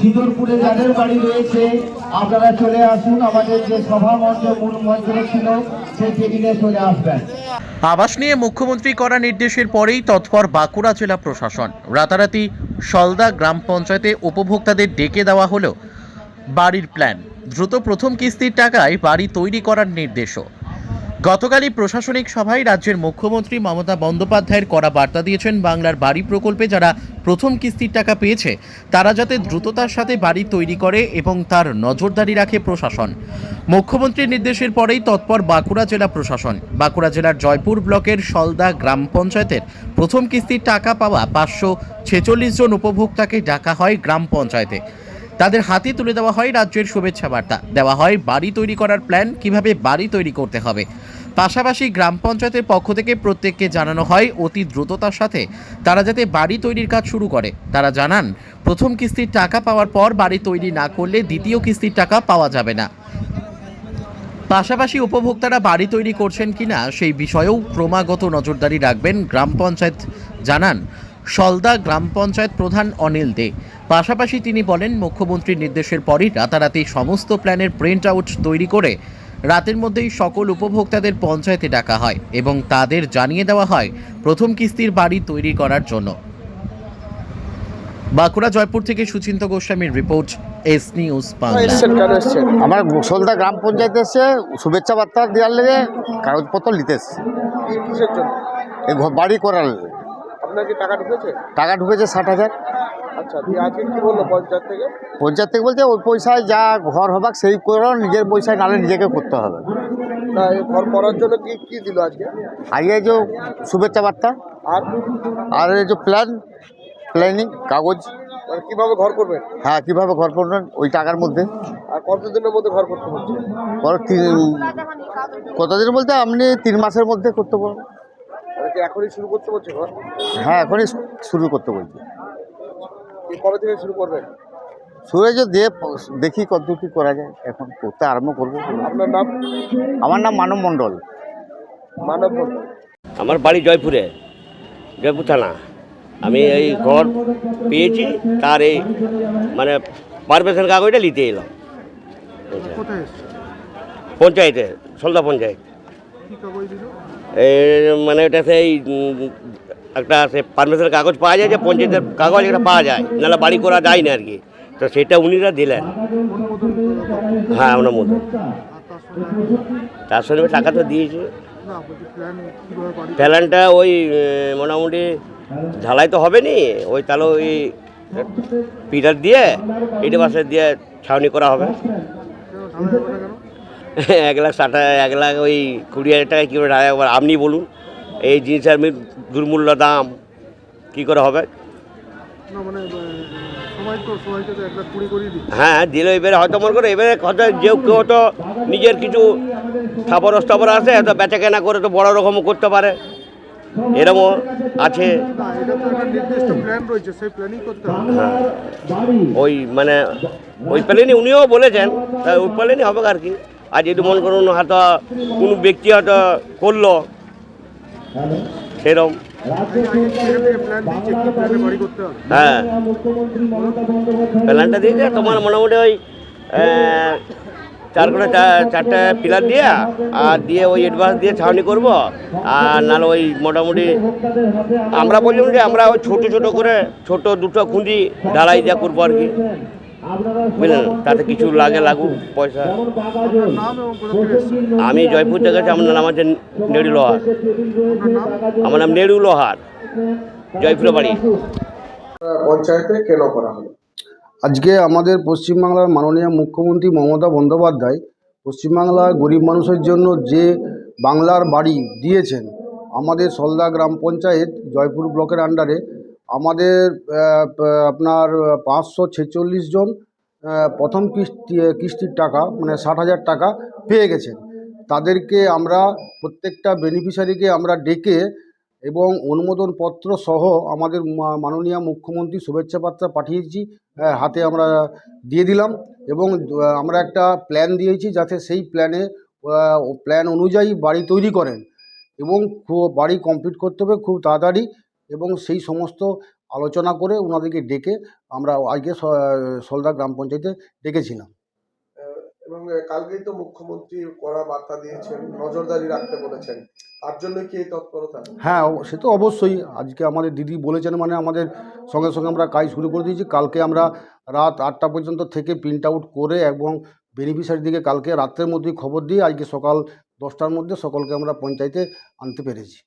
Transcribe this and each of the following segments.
সিঁদুরপুরে যাদের বাড়ি রয়েছে, আপনারা চলে আসুন। আমাদের যে সভা মঞ্চ মূল মঞ্চ ছিল, সেই টেবিলে চলে আসবেন। আবাস নিয়ে মুখ্যমন্ত্রী করা নির্দেশের পরেই তৎপর বাঁকুড়া জেলা প্রশাসন। রাতারাতি সলদা গ্রাম পঞ্চায়েতে উপভোক্তাদের ডেকে দেওয়া হলো বাড়ির প্ল্যান দ্রুত প্রথম কিস্তির টাকায় বাড়ি তৈরি করার নির্দেশও। গতকালই প্রশাসনিক সভায় রাজ্যের মুখ্যমন্ত্রী মমতা বন্দ্যোপাধ্যায়ের করা বার্তা দিয়েছেন বাংলার বাড়ি প্রকল্পে যারা প্রথম কিস্তির টাকা পেয়েছে, তারা যাতে দ্রুততার সাথে বাড়ি তৈরি করে এবং তার নজরদারি রাখে প্রশাসন। মুখ্যমন্ত্রীর নির্দেশের পরেই তৎপর বাঁকুড়া জেলা প্রশাসন। বাঁকুড়া জেলার জয়পুর ব্লকের সলদা গ্রাম পঞ্চায়েতের প্রথম কিস্তির টাকা পাওয়া পাঁচশো ছেচল্লিশ জন উপভোক্তাকে ডাকা হয় গ্রাম পঞ্চায়েতে। তাদের হাতে তুলে দেওয়া হয় রাজ্যের শুভেচ্ছা বার্তা। দেওয়া হয় বাড়ি তৈরি করার প্ল্যান, কীভাবে বাড়ি তৈরি করতে হবে। পাশাপাশি গ্রাম পঞ্চায়েতের পক্ষ থেকে প্রত্যেককে জানানো হয় অতি দ্রুততার সাথে তারা যাতে বাড়ি তৈরির কাজ শুরু করে। তারা জানান, প্রথম কিস্তির টাকা পাওয়ার পর বাড়ি তৈরি না করলে দ্বিতীয় কিস্তির টাকা পাওয়া যাবে না। পাশাপাশি উপভোক্তারা বাড়ি তৈরি করছেন কিনা সেই বিষয়েও ক্রমাগত নজরদারি রাখবেন গ্রাম পঞ্চায়েত। জানান সলদা গ্রাম পঞ্চায়েত প্রধান অনিল দে। পাশাপাশি তিনি বলেন, মুখ্যমন্ত্রীর নির্দেশের পরই রাতারাতি সমস্ত প্ল্যানের প্রিন্ট আউট তৈরি করে রাতের মধ্যেই সকল উপভোক্তাদের পঞ্চায়েতে ডাকা হয় এবং তাদের জানিয়ে দেওয়া হয় প্রথম কিস্তির বাড়ি তৈরি করার জন্য। বাঁকুড়া, জয়পুর থেকে সুচিন্ত গোস্বামীর রিপোর্ট, এস নিউজ আমার সলদা গ্রাম পঞ্চায়েত এসছে শুভেচ্ছা বার্তা দেওয়ার লেগে কাগজপত্র নিতে বাড়ি করার। আপনার কি টাকা ঢুকেছে? টাকা ঢুকেছে ষাট হাজার। আচ্ছা দিয়ে আজকে কি বলল পঞ্চায়েত থেকে? পঞ্চায়েত থেকে বলছে ওই পয়সায় যা ঘর হবাক সেই করো নিজের পয়সায় নাহলে নিজেকে করতে হবে। না এই ঘর করার জন্য কি কি দিল আজকে? আগে যে শুভেচ্ছা বার্তা আর? আর এই যে প্ল্যান প্ল্যানিং কাগজ। মানে কীভাবে ঘর করবেন? হ্যাঁ কীভাবে ঘর করবেন ওই টাকার মধ্যে। আর কতদিনের মধ্যে ঘর করতে হচ্ছে পর তিন কতদিন বলতে আপনি তিন মাসের মধ্যে করতে পারবেন। মানে এখনই শুরু করতে বলছে ঘর? হ্যাঁ এখনই শুরু করতে বলছি। কি কবে থেকে শুরু করবেন শুরু যে দিয়ে দেখি কত কি করা যায় এখন করতে আরম্ভ করব। আপনার নাম? আমার নাম মানব মণ্ডল। মানব মণ্ডল। আমার বাড়ি জয়পুরে জয়পুর থানা। আমি এই ঘর পেয়েছি তার এই মানে পারমিশন কাগজটা নিতে এলাম। পঞ্চায়েতে সলদা পঞ্চায়েত। এই মানে ওটা সেই একটা সে পারমিশন কাগজ পাওয়া যায় যে পঞ্চায়েতের কাগজ একটা পাওয়া যায়, নাহলে বাড়ি করা যায় না আর কি। তো সেটা উনিরা দিলেন। হ্যাঁ ওনার মতো তার সঙ্গে টাকা তো দিয়েছে। প্ল্যানটা ওই মোটামুটি ঢালাই তো হবে নি ওই তাহলে ওই পিলার দিয়ে, ইটে বাসে দিয়ে ছাউনি করা হবে। এক লাখ ষাট হাজার- এক লাখ ওই কুড়ি হাজার টাকায় কী করে ঢালাই আপনি বলুন এই জিনিসের দুর্মূল্য দাম কী করে হবে? হ্যাঁ দিলে এবারে হয়তো মনে করো এবারে হয়তো যে কেউ হয়তো নিজের কিছু খাবার স্টাবর আছে হয়তো বেচা কেনা করে তো বড় রকমও করতে পারে। এরকমও আছে। হ্যাঁ ওই মানে ওই প্লেনই উনিও বলেছেন ওই প্লেনই হবে আর কি। আর যদি মনে করুন, হয়তো কোনো ব্যক্তি হয়তো করল। সেরকম। হ্যাঁ। প্ল্যানটা দিয়েছে, তোমার মোটামুটি ওই চার করে চারটে পিলার দিয়ে, আর দিয়ে ওই অ্যাডভান্স দিয়ে ছাউনি করব। আর নাহলে ওই মোটামুটি আমরা বললাম যে আমরা ওই ছোটো ছোটো করে, ছোট দুটো খুঁজি ঢালাই যা করব আর কি। বুঝলেন তাতে কিছু লাগে লাগুক পয়সা। আমি জয়পুর থেকে আছি, আমার নাম আছে নেড়ু লোহার। আমার নাম নেড়ু লোহার। জয়পুর বাড়ি। পঞ্চায়েতে কেন করা হলো? আজকে আমাদের পশ্চিমবাংলার মাননীয় মুখ্যমন্ত্রী মমতা বন্দ্যোপাধ্যায় পশ্চিমবাংলার গরিব মানুষের জন্য যে বাংলার বাড়ি দিয়েছেন আমাদের সলদা গ্রাম পঞ্চায়েত জয়পুর ব্লকের আন্ডারে আমাদের আপনার পাঁচশো ছেচল্লিশ জন প্রথম কিস্তি, কিস্তির টাকা মানে ষাট হাজার টাকা পেয়ে গেছেন। তাদেরকে আমরা প্রত্যেকটা বেনিফিশিয়ারিকে আমরা ডেকে এবং অনুমোদনপত্র সহ আমাদের মাননীয় মুখ্যমন্ত্রী শুভেচ্ছা বার্তা পাঠিয়েছি হাতে আমরা দিয়ে দিলাম এবং আমরা একটা প্ল্যান দিয়েছি যাতে সেই প্ল্যানে প্ল্যান অনুযায়ী বাড়ি তৈরি করেন এবং বাড়ি কমপ্লিট করতে হবে খুব তাড়াতাড়ি। এবং সেই সমস্ত আলোচনা করে ওনাদেরকে ডেকে আমরা আজকে সলদা গ্রাম পঞ্চায়েতে ডেকেছিলাম। এবং কালকেই তো মুখ্যমন্ত্রী কড়া বার্তা দিয়েছেন নজরদারি রাখতে বলেছেন। তার জন্য কি এই তৎপরতা? হ্যাঁ সে তো অবশ্যই। আজকে আমাদের দিদি বলেছেন মানে আমাদের সঙ্গে সঙ্গে আমরা কাজ শুরু করে দিয়েছি। কালকে আমরা রাত আটটা পর্যন্ত থেকে প্রিন্ট আউট করে এবং বেনিফিশিয়ারিদিকে কালকে রাত্রের মধ্যেই খবর দিয়ে আজকে সকাল দশটার মধ্যে সকলকে আমরা পঞ্চায়েতে আনতে পেরেছি।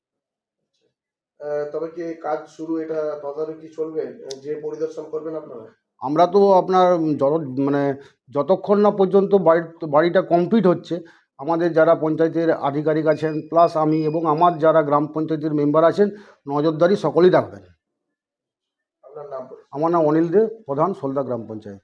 তবে কি কাজ শুরু এটা তদারকি চলবে? যে পরিদর্শন করবেন আপনারা? আমরা তো আপনার যত মানে যতক্ষণ না পর্যন্ত বাড়ি বাড়িটা কমপ্লিট হচ্ছে আমাদের যারা পঞ্চায়েতের আধিকারিক আছেন প্লাস আমি এবং আমার যারা গ্রাম পঞ্চায়েতের মেম্বার আছেন নজরদারি সকলেই রাখবেন। আপনার নাম? বলুন। আমার নাম অনিল দে প্রধান সোলদা গ্রাম পঞ্চায়েত।